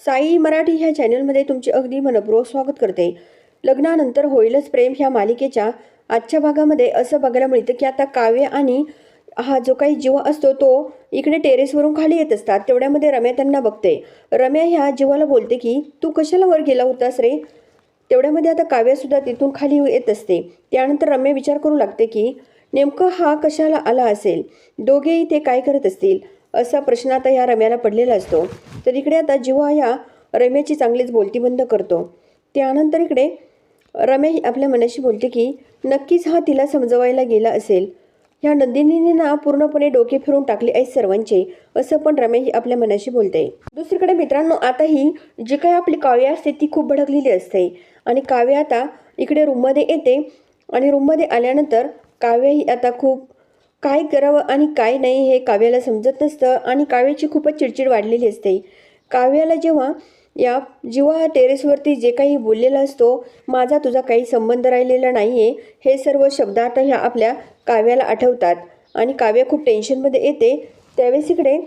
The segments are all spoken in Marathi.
साई मराठी ह्या चॅनलमध्ये तुमचे अगदी मनपूर्वक स्वागत करते. लग्नानंतर होईलच प्रेम ह्या मालिकेच्या आजच्या भागामध्ये असं बघायला मिळतं की आता काव्य आणि हा जो काही जीवा असतो तो इकडे टेरेसवरून खाली येत असतात. तेवढ्यामध्ये रम्या त्यांना बघते. रम्या ह्या जीवाला बोलते की तू कशाला वर गेला होतास रे? तेवढ्यामध्ये आता काव्यसुद्धा तिथून खाली येत असते. त्यानंतर रम्या विचार करू लागते की नेमकं हा कशाला आला असेल? दोघेही ते काय करत असतील? असा प्रश्न आता या रम्याला पडलेला असतो. तर इकडे आता जिव्हा या रम्याची चांगलीच बोलती बंद करतो. त्यानंतर इकडे रम्या ही आपल्या मनाशी बोलते की नक्कीच हा तिला समजवायला गेला असेल. ह्या नंदिनीने ना पूर्णपणे डोके फिरून टाकले आहेत सर्वांचे असं पण रम्या ही आपल्या मनाशी बोलते. दुसरीकडे मित्रांनो आता ही जी काही आपली काव्य असते ती खूप भडकलेली असते. आणि काव्य आता इकडे रूममध्ये येते. आणि रूममध्ये आल्यानंतर काव्य ही आता खूप काय करावं आणि काय नाही हे काव्याला समजत नसतं आणि काव्याची खूपच चिडचिड वाढलेली असते. काव्याला जेव्हा या जेव्हा टेरेसवरती जे काही बोललेला असतो माझा तुझा काही संबंध राहिलेला नाही आहे हे सर्व शब्द आता ह्या आपल्या काव्याला आठवतात. आणि काव्य खूप टेन्शनमध्ये येते. त्यावेळेस इकडे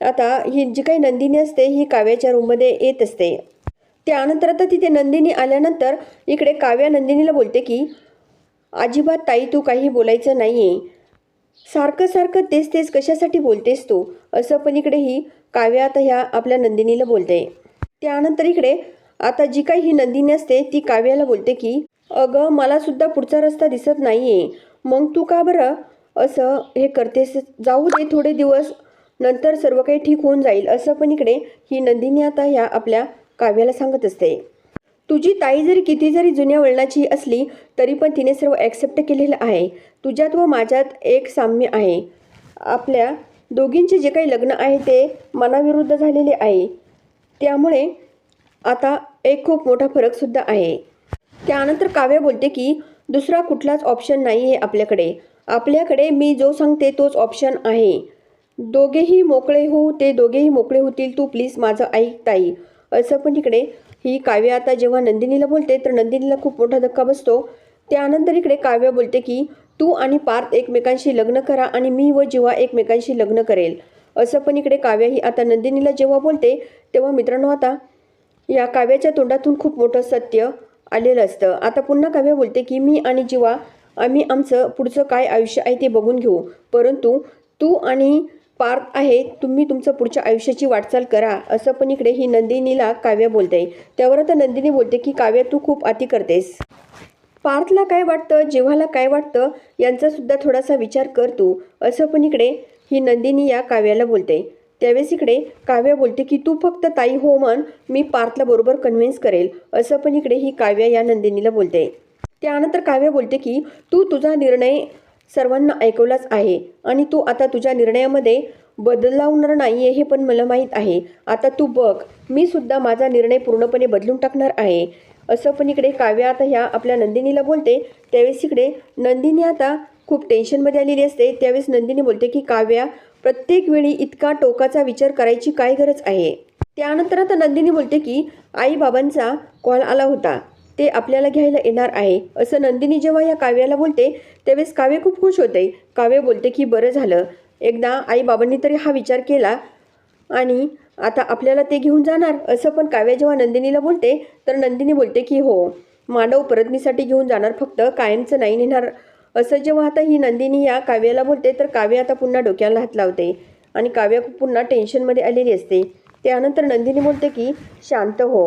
आता ही जी काही नंदिनी असते ही काव्याच्या रूममध्ये येत असते. त्यानंतर आता तिथे नंदिनी आल्यानंतर इकडे काव्या नंदिनीला बोलते की अजिबात ताई तू काही बोलायचं नाही आहे सारखं सारखं तेच तेच कशासाठी बोलतेस तू? असं पण इकडे ही काव्या आता ह्या आपल्या नंदिनीला बोलते. त्यानंतर इकडे आता जी काही ही नंदिनी असते ती काव्याला बोलते की अगं मला सुद्धा पुढचा रस्ता दिसत नाहीये. मग तू का बरं असं हे करतेस? जाऊ दे थोडे दिवस नंतर सर्व काही ठीक होऊन जाईल. असं पण इकडे ही नंदिनी आता ह्या आपल्या काव्याला सांगत असते. तुझी ताई जरी किती जरी जुन्या वळणाची असली तरी पण तिने सर्व ॲक्सेप्ट केलेलं आहे. तुझ्यात व माझ्यात एक साम्य आहे. आपल्या दोघींचे जे काही लग्न आहे ते मनाविरुद्ध झालेले आहे. त्यामुळे आता एक खूप मोठा फरकसुद्धा आहे. त्यानंतर काव्य बोलते की दुसरा कुठलाच ऑप्शन नाही आहे आपल्याकडे. आपल्याकडे मी जो सांगते तोच ऑप्शन आहे. दोघेही मोकळे हो ते दोघेही मोकळे होतील. तू प्लीज माझं ऐक ताई. असं पण इकडे ही काव्य आता जेव्हा नंदिनीला बोलते तर नंदिनीला खूप मोठा धक्का बसतो. त्यानंतर इकडे काव्य बोलते की तू आणि पार्थ एकमेकांशी लग्न करा आणि मी व जिवा एकमेकांशी लग्न करेल. असं पण इकडे काव्य ही आता नंदिनीला जेव्हा बोलते तेव्हा मित्रांनो आता या काव्याच्या तोंडातून खूप मोठं सत्य आलेलं असतं. आता पुन्हा काव्य बोलते की मी आणि जीवा आम्ही आमचं पुढचं काय आयुष्य आहे ते बघून घेऊ. परंतु तू आणि पार्थ आहे तुम्ही तुमचं पुढच्या आयुष्याची वाटचाल करा असं पण इकडे ही नंदिनीला काव्य बोलते. त्यावर आता नंदिनी बोलते की काव्य तू खूप अति करतेस. पार्थला काय वाटतं जेव्हाला काय वाटतं यांचा सुद्धा थोडासा विचार कर तू असं पण इकडे ही नंदिनी या काव्याला बोलते. त्यावेळेस इकडे काव्य बोलते की तू फक्त ताई हो म्हण मी पार्थला बरोबर कन्व्हिन्स करेल असं पण इकडे ही काव्य या नंदिनीला बोलते. त्यानंतर काव्य बोलते की तू तुझा निर्णय सर्वांना ऐकवलाच आहे. आणि तू आता तुझ्या निर्णयामध्ये बदलावणार नाही आहे हे पण मला माहीत आहे. आता तू बघ मी सुद्धा माझा निर्णय पूर्णपणे बदलून टाकणार आहे. असं पण इकडे काव्या आता ह्या आपल्या नंदिनीला बोलते. त्यावेळेस इकडे नंदिनी आता खूप टेन्शनमध्ये आलेली असते. त्यावेळेस नंदिनी बोलते की काव्या प्रत्येक वेळी इतका टोकाचा विचार करायची काय गरज आहे? त्यानंतर आता नंदिनी बोलते की आई बाबांचा कॉल आला होता. ते आपल्याला घ्यायला येणार आहे. असं नंदिनी जेव्हा या काव्याला बोलते त्यावेळेस काव्य खूप खुश होते. काव्य बोलते की बरं झालं. एकदा आई बाबांनी तरी हा विचार केला आणि आता आपल्याला ते घेऊन जाणार. असं पण काव्य जेव्हा नंदिनीला बोलते तर नंदिनी बोलते की हो मांडव परतनीसाठी घेऊन जाणार फक्त. कायमचं नाही नेणार. असं जेव्हा आता ही नंदिनी या काव्याला बोलते तर काव्य आता पुन्हा डोक्याला हात लावते आणि काव्य पुन्हा टेन्शनमध्ये आलेली असते. त्यानंतर नंदिनी बोलते की शांत हो.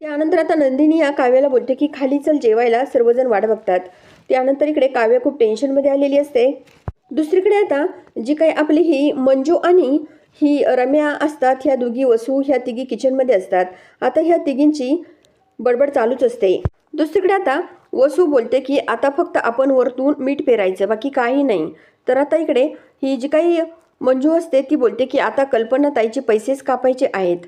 त्यानंतर आता नंदिनी या काव्याला बोलते की खाली चल जेवायला सर्वजण वाट बघतात. त्यानंतर इकडे काव्य खूप टेन्शनमध्ये आलेली असते. दुसरीकडे आता जी काही आपली ही मंजू आणि ही रम्या असतात ह्या दोघी वसू ह्या तिघी किचनमध्ये असतात. आता ह्या तिघींची बडबड चालूच असते. दुसरीकडे आता वसू बोलते की आता फक्त आपण वरतून मीठ पेरायचं बाकी काही नाही. तर आता इकडे ही जी काही मंजू असते ती बोलते की आता कल्पना ताईचे पैसेच कापायचे आहेत.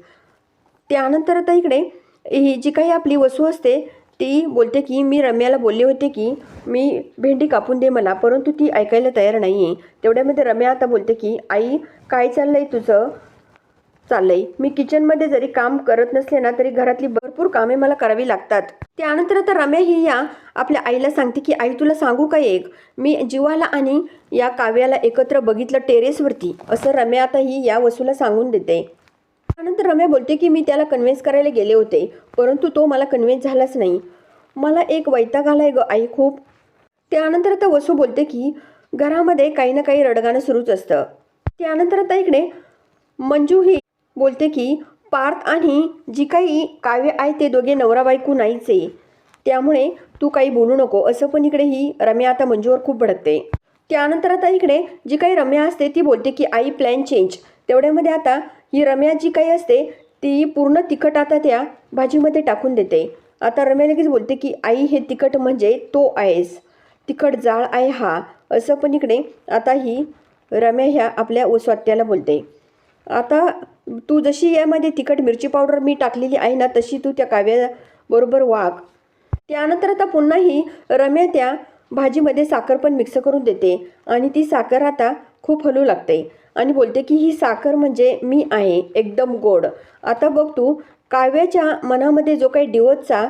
त्यानंतर आता इकडे ही जी काही आपली वसू असते ती बोलते की मी रम्याला बोलले होते की मी भेंडी कापून दे मला परंतु ती ऐकायला तयार नाही आहे तेवढ्यामध्ये रम्या आता बोलते की आई काय चाललं आहे तुझं? चाललंय. मी किचनमध्ये जरी काम करत नसले ना तरी घरातली भरपूर कामे मला करावी लागतात. त्यानंतर आता रम्या ही या आपल्या आईला सांगते की आई तुला सांगू का एक? मी जीवाला आणि या काव्याला एकत्र बघितलं टेरेसवरती असं रम्या आता ही या वसूला सांगून देते. त्यानंतर रम्या बोलते की मी त्याला कन्व्हिन्स करायला गेले होते परंतु तो मला कन्व्हिन्स झालाच नाही. मला एक वैताग आलाय ग आई खूप. त्यानंतर आता वसू बोलते की घरामध्ये काही ना काही रडगाणं सुरूच असतं. त्यानंतर आता इकडे मंजू ही बोलते की पार्थ आणि जी काही काव्य आहे ते दोघे नवरा बायको नाहीच आहे. त्यामुळे तू काही बोलू नको. असं पण इकडे ही रम्या आता मंजूवर खूप भडकते. त्यानंतर आता इकडे जी काही रम्या असते ती बोलते की आई प्लॅन चेंज तेवढ्यामध्ये आता ही रम्या जी काही असते ती पूर्ण तिखट आता त्या भाजीमध्ये टाकून देते. आता रम्या लगेच बोलते की आई हे तिखट म्हणजे तो आहेस. तिखट जाळ आहे हा. असं पण इकडे आता ही रम्या ह्या आपल्या स्वात्याला बोलते. आता तू जशी यामध्ये तिखट मिरची पावडर मी टाकलेली आहे ना तशी तू त्या काव्याबरोबर वाग त्यानंतर आता पुन्हा ही रम्या त्या भाजीमध्ये साखर पण मिक्स करून देते आणि ती साखर आता खूप हलू लागते. आणि बोलते की ही साखर म्हणजे मी आहे एकदम गोड. आता बघ तू काव्याच्या मनामध्ये जो काही डिवोजचा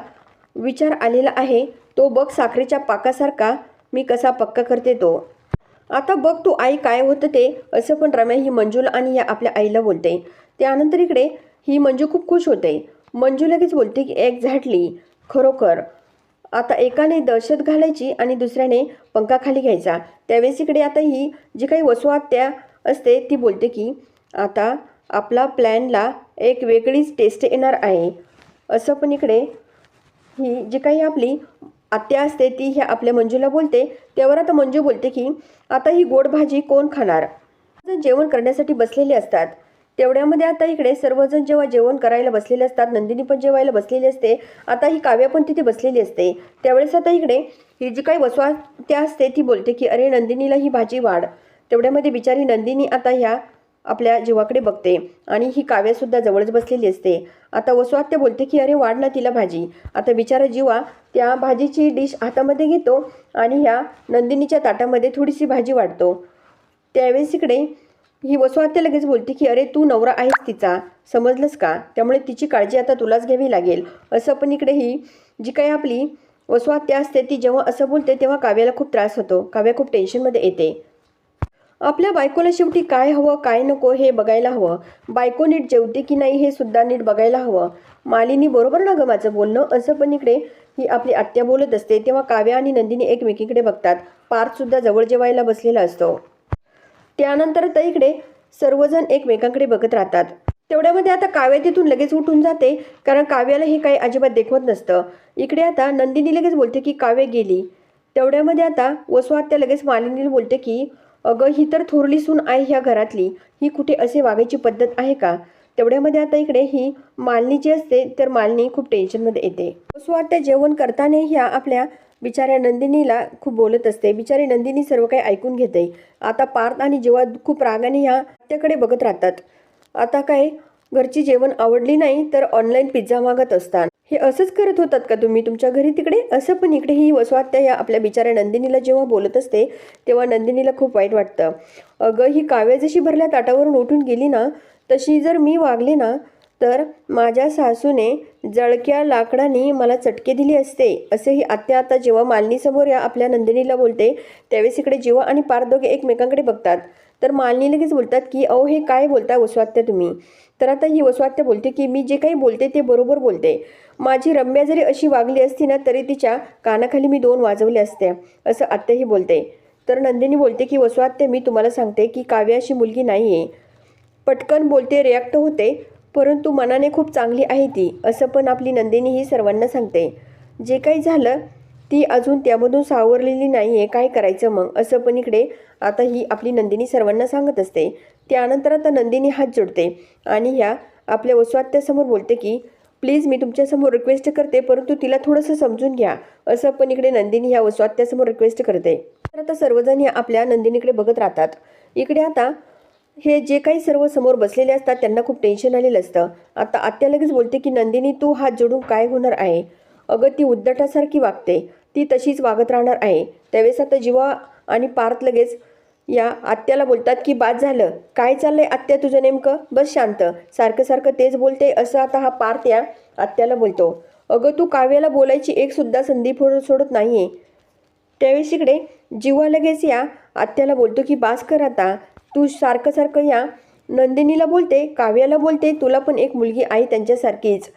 विचार आलेला आहे तो बघ साखरेच्या पाकासारखा मी कसा पक्का करते तो. आता बघ तू आई काय होतं ते असं पण रम्या ही मंजूला आणि या आपल्या आईला बोलते. त्यानंतर इकडे ही मंजू खूप खुश होते. मंजू लगेच बोलते की एक्झॅक्टली खरोखर. आता एकाने दहशत घालायची आणि दुसऱ्याने पंखाखाली घ्यायचा. त्यावेळेस इकडे आता ही जी काही वसुआत्या असते ती बोलते की आता आपला प्लॅनला एक वेगळीच टेस्ट येणार आहे. असं पण इकडे ही जी काही आपली आत्या असते ती ह्या आपल्या मंजूला बोलते. त्यावर आता मंजू बोलते की आता ही गोड भाजी कोण खाणार? जेवण करण्यासाठी बसलेले असतात. तेवढ्यामध्ये आता इकडे सर्वजण जेव्हा जेवण करायला बसलेले असतात नंदिनी पण जेवायला बसलेली असते. आता ही काव्या पण तिथे बसलेली असते. त्यावेळेस आता इकडे ही जी काही वसवा त्या असते ती बोलते की अरे नंदिनीला ही भाजी वाढ. तेवढ्यामध्ये बिचारी नंदिनी आता ह्या आपल्या जीवाकडे बघते आणि ही काव्यासुद्धा जवळच बसलेली असते. आता वसुआत्या बोलते की अरे वाढ ना तिला भाजी. आता बिचारा जीवा त्या भाजीची डिश हातामध्ये घेतो आणि ह्या नंदिनीच्या ताटामध्ये थोडीशी भाजी वाढतो. त्यावेळेस इकडे ही वसुआत्या लगेच बोलते की अरे तू नवरा आहेस तिचा. समजलंस का? त्यामुळे तिची काळजी आता तुलाच घ्यावी लागेल. असं पण इकडे ही जी काही आपली वसुआत्या असते ती जेव्हा असं बोलते तेव्हा काव्याला खूप त्रास होतो. काव्या खूप टेन्शनमध्ये येते. आपल्या बायकोला शेवटी काय हवं काय नको हे बघायला हवं. बायको नीट जेवते की नाही हे सुद्धा नीट बघायला हवं. मालिनी बरोबर ना गं माझं बोलणं? असं पण इकडे ही आपली आत्या बोलत असते तेव्हा काव्या आणि नंदिनी एकमेकीकडे बघतात. पार्थसुद्धा जवळ जेवायला बसलेला असतो. त्यानंतर तर इकडे सर्वजण एकमेकांकडे बघत राहतात. तेवढ्यामध्ये आता काव्या तिथून लगेच उठून जाते कारण काव्याला हे काही अजिबात देखवत नसतं. इकडे आता नंदिनी लगेच बोलते की काव्य गेली. तेवढ्यामध्ये आता वसुआत्या लगेच मालिनीला बोलते की अगं ही तर थोरली सून आहे ह्या घरातली. ही कुठे असे वागायची पद्धत आहे का? तेवढ्यामध्ये आता इकडे ही मालनी जी असते तर मालनी खूप टेन्शनमध्ये येते. वसुआत्या जेवण करताना ह्या आपल्या बिचाऱ्या नंदिनीला खूप बोलत असते. बिचारी नंदिनी सर्व काही ऐकून घेते. आता पार्थ आणि जेव्हा खूप रागाने ह्या त्याकडे बघत राहतात. आता काय घरची जेवण आवडली नाही तर ऑनलाईन पिझ्झा मागत असतात. हे असंच करत होतात का तुम्ही? तुमच्या घरी तिकडे? असं पण इकडे ही वसवात्या या आपल्या बिचाऱ्या नंदिनीला जेव्हा बोलत असते तेव्हा नंदिनीला खूप वाईट वाटतं. अगं ही काव्या जशी भरल्या ताटावरून उठून गेली ना तशी जर मी वागले ना तर माझ्या सासूने जळक्या लाकडाने मला चटके दिली असते. असे ही आत्या आता जेव्हा मालनीसमोर या आपल्या नंदिनीला बोलते त्यावेळेस इकडे जेव्हा आणि पार दोघे एकमेकांकडे बघतात. तर मालनी लगेच बोलतात की अहो हे काय बोलता वसवात्या तुम्ही? तर आता ही वसवात्या बोलते की मी जे काही बोलते ते बरोबर बोलते. माझी रम्या जरी अशी वागली असती ना तरी तिच्या कानाखाली मी दोन वाजवले असते असं आत्याही बोलते. तर नंदिनी बोलते की वसवात्या मी तुम्हाला सांगते की काव्य अशी मुलगी नाही आहे पटकन बोलते रिॲक्ट होते परंतु मनाने खूप चांगली आहे ती असं पण आपली नंदिनी ही सर्वांना सांगते. जे काही झालं ती अजून त्यामधून सावरलेली नाही आहे काय करायचं मग? असं पण इकडे आता ही आपली नंदिनी सर्वांना सांगत असते. त्यानंतर आता नंदिनी हात जोडते आणि ह्या आपल्या वसवात्यासमोर बोलते की प्लीज मी तुमच्यासमोर रिक्वेस्ट करते परंतु तिला थोडंसं समजून घ्या. असं पण इकडे नंदिनी ह्या वसवात्यासमोर रिक्वेस्ट करते. तर आता सर्वजण ह्या आपल्या नंदिनीकडे बघत राहतात. इकडे आता हे जे काही सर्व समोर बसलेले असतात त्यांना खूप टेन्शन आलेलं असतं. आता आत्या लगेच बोलते की नंदिनी तू हात जोडून काय होणार आहे? अगं ती उद्धटासारखी वागते. ती तशीच वागत राहणार आहे. त्यावेळेस आता जीवा आणि पार्थ लगेच या आत्याला बोलतात की बाद झालं. काय चाललंय आत्या तुझं नेमकं? बस शांत. सारखं सारखं तेच बोलते असं आता हा पार्थ या आत्याला बोलतो. अगं तू काव्याला बोलायची एक सुद्धा संधी फोड सोडत नाही आहे त्यावेळेस इकडे जीवा लगेच या आत्याला बोलतो की बास कर आता. तू सारखं सारखं या नंदिनीला बोलते काव्याला बोलते. तुला पण एक मुलगी आहे त्यांच्यासारखीच.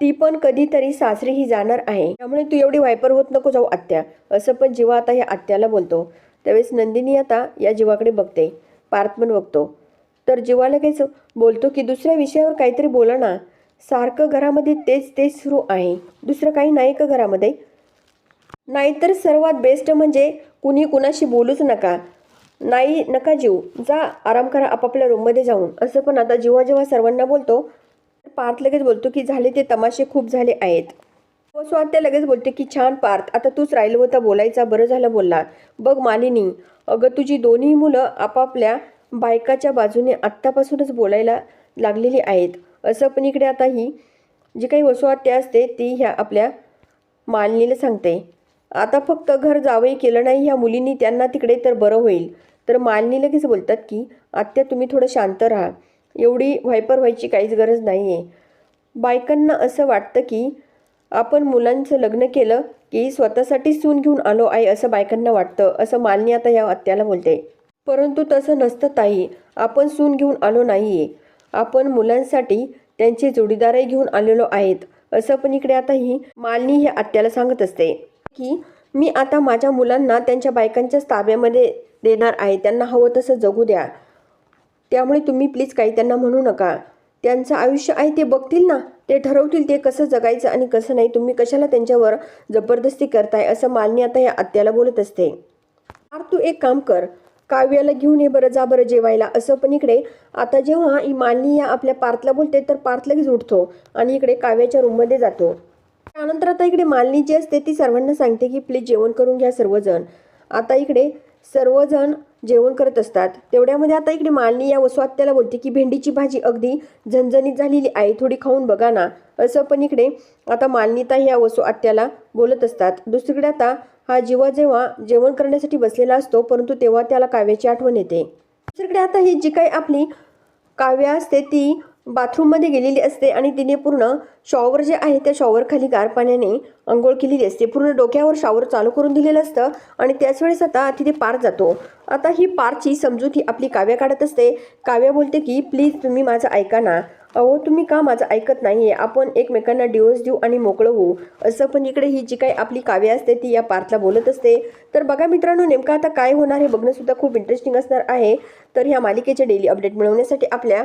ती पण कधीतरी सासरी ही जाणार आहे. त्यामुळे तू एवढी वायपर होत नको जाऊ आत्या. असं पण जीवा आता ह्या आत्याला बोलतो. त्यावेळेस नंदिनी आता या जीवाकडे बघते. पार्थ पण बघतो. तर जीवा लगेच बोलतो की दुसऱ्या विषयावर काहीतरी बोला ना. सारखं घरामध्ये तेच तेच सुरू आहे. दुसरं काही नाही का घरामध्ये? नाहीतर सर्वात बेस्ट म्हणजे कुणी कुणाशी बोलूच नका. नाही नका जीव. जा आराम करा आपापल्या रूममध्ये जाऊन. असं पण आता जेव्हा जेव्हा सर्वांना बोलतो पार्थ लगेच बोलतो की झाले ते तमाशे खूप झाले आहेत. वसुआत्या लगेच बोलते की छान पार्थ आता तूच राहिलं होता बोलायचा बरं झालं बोलला बघ मालिनी अगं तुझी दोन्ही मुलं आपापल्या बायकाच्या बाजूने आत्तापासूनच बोलायला लागलेली आहेत. असं पण इकडे आता ही जी काही वसुआत्या असते ती ह्या आपल्या मालिनीला सांगते. आता फक्त घर जावई केलं नाही ह्या मुलींनी त्यांना तिकडे तर बरं होईल. तर मालिनी लगेच बोलतात की आत्या तुम्ही थोडं शांत राहा. एवढी व्हायपर व्हायची काहीच गरज नाही आहे बायकांना असं वाटतं की आपण मुलांचं लग्न केलं की स्वतःसाठी सून घेऊन आलो आहे असं बायकांना वाटतं असं मालिनी आता या आत्याला बोलते. परंतु तसं नसतं ताई. आपण सून घेऊन आलो नाही आहे आपण मुलांसाठी त्यांचे जोडीदारही घेऊन आलेलो आहेत असं पण इकडे आता ही मालिनी ह्या आत्याला सांगत असते. की मी आता माझ्या मुलांना त्यांच्या बायकांच्याच ताब्यामध्ये देणार आहे. त्यांना हवं तसं जगू द्या. त्यामुळे तुम्ही प्लीज काही त्यांना म्हणू नका. त्यांचं आयुष्य आहे ते बघतील ना. ते ठरवतील ते कसं जगायचं आणि कसं नाही. तुम्ही कशाला त्यांच्यावर जबरदस्ती करताय असं मालिनी आता या आत्याला बोलत असते. फार तू एक काम कर. काव्याला घेऊन ये बरं जा बरं जेवायला. असं पण इकडे आता जेव्हा ही मालिनी या आपल्या पार्थला बोलते तर पार्थ लगेच उठतो आणि इकडे काव्याच्या रूममध्ये जातो. त्यानंतर आता इकडे मालिनी जी असते ती सर्वांना सांगते की प्लीज जेवण करून घ्या सर्वजण. आता इकडे सर्वजण जेवण करत असतात. तेवढ्यामध्ये आता इकडे मालनी या वसवात्याला बोलते की भेंडीची भाजी अगदी झणझणीत झालेली आहे थोडी खाऊन बघा ना. असं पण इकडे आता मालनीता या वसू आत्याला बोलत असतात. दुसरीकडे आता हा जीवा जेव्हा जेवण करण्यासाठी बसलेला असतो परंतु तेव्हा त्याला काव्याची आठवण येते. दुसरीकडे आता ही जी काही आपली काव्य असते ती बाथरूममध्ये गेलेली असते आणि तिने पूर्ण शॉवर जे आहे त्या शॉवरखाली गार पाण्याने अंघोळ केलेली असते. पूर्ण डोक्यावर शॉवर चालू करून दिलेलं असतं आणि त्याच वेळेस आता तिथे पार जातो. आता ही पारची समजूत ही आपली काव्या काढत असते. काव्या बोलते की प्लीज तुम्ही माझं ऐका ना. अहो तुम्ही का माझं ऐकत नाही आहे आपण एकमेकांना डिवोर्स देऊ आणि मोकळं होऊ. असं पण इकडे ही जी काही आपली काव्य असते ती या पार्थला बोलत असते. तर बघा मित्रांनो नेमकं आता काय होणार हे बघणंसुद्धा खूप इंटरेस्टिंग असणार आहे. तर ह्या मालिकेचे डेली अपडेट मिळवण्यासाठी आपल्या